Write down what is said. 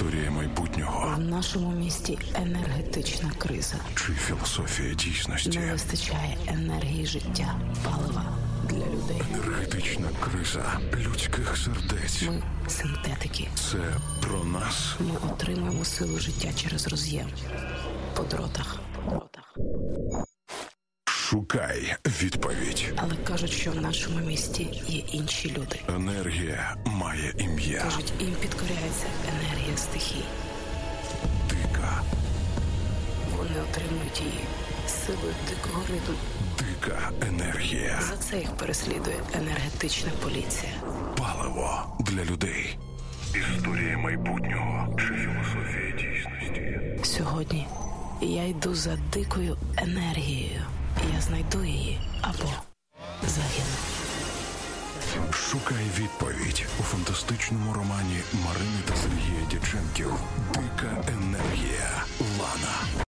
Історія майбутнього В нашому місті енергетична криза. чи філософія дійсності? Не вистачає енергії життя, палива для людей. Енергетична криза людських сердець. Ми синтетики. Це про нас. Ми отримуємо силу життя через роз'єм по дротах. По дротах. Шукай відповідь. Але кажуть, що в нашому місті є інші люди. Енергія має ім'я. Кажуть, їм підкоряється енергія стихій. Дика, Вони отримують її силою дикого ритму. дика енергія. За це їх переслідує енергетична поліція. Паливо для людей. Історія майбутнього чи філософія дійсності. Сьогодні я йду за дикою енергією. Я знайду її або загину. Шукай відповідь у фантастичному романі Марини та Сергія Дяченків Дика енергія Лана.